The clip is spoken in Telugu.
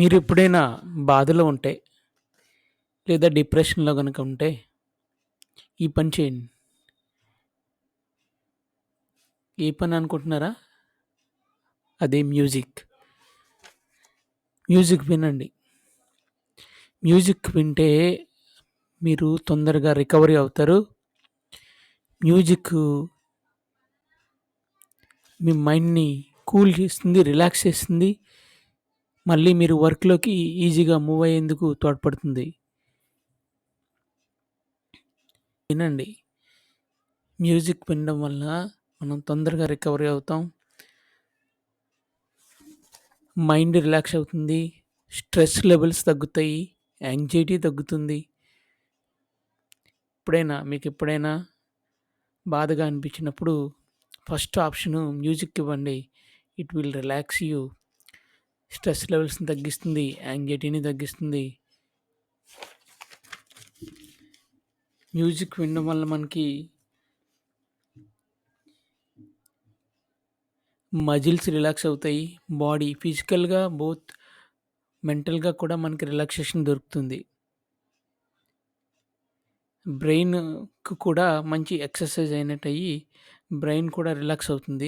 మీరు ఎప్పుడైనా బాధలో ఉంటే లేదా డిప్రెషన్‌లో కనుక ఉంటే ఈ పని చేయండి. ఏ పని అనుకుంటున్నారా? అదే మ్యూజిక్. మ్యూజిక్ వినండి. మ్యూజిక్ వింటే మీరు తొందరగా రికవరీ అవుతారు. మ్యూజిక్ మీ మైండ్‌ని కూల్ చేస్తుంది. రిలాక్స్ చేస్తుంది. మళ్ళీ మీరు వర్క్‌లోకి ఈజీగా మూవ్ అయ్యేందుకు తోడ్పడుతుంది. వినండి. మ్యూజిక్ వినడం వల్ల మనం తొందరగా రికవరీ అవుతాం. మైండ్ రిలాక్స్ అవుతుంది. స్ట్రెస్ లెవెల్స్ తగ్గుతాయి. యాంగ్జైటీ తగ్గుతుంది. ఎప్పుడైనా మీకు ఎప్పుడైనా బాధగా అనిపించినప్పుడు ఫస్ట్ ఆప్షను మ్యూజిక్ ఇవ్వండి. It will relax you. Stress లెవెల్స్‌ని తగ్గిస్తుంది. యాంగ్జైటీని తగ్గిస్తుంది. మ్యూజిక్ వినడం వల్ల మనకి మజిల్స్ రిలాక్స్ అవుతాయి. బాడీ ఫిజికల్‌గా బోత్ మెంటల్‌గా కూడా మనకి రిలాక్సేషన్ దొరుకుతుంది. బ్రెయిన్‌కు కూడా మంచి ఎక్సర్సైజ్ అయినట్టు అయ్యి బ్రెయిన్ కూడా రిలాక్స్ అవుతుంది.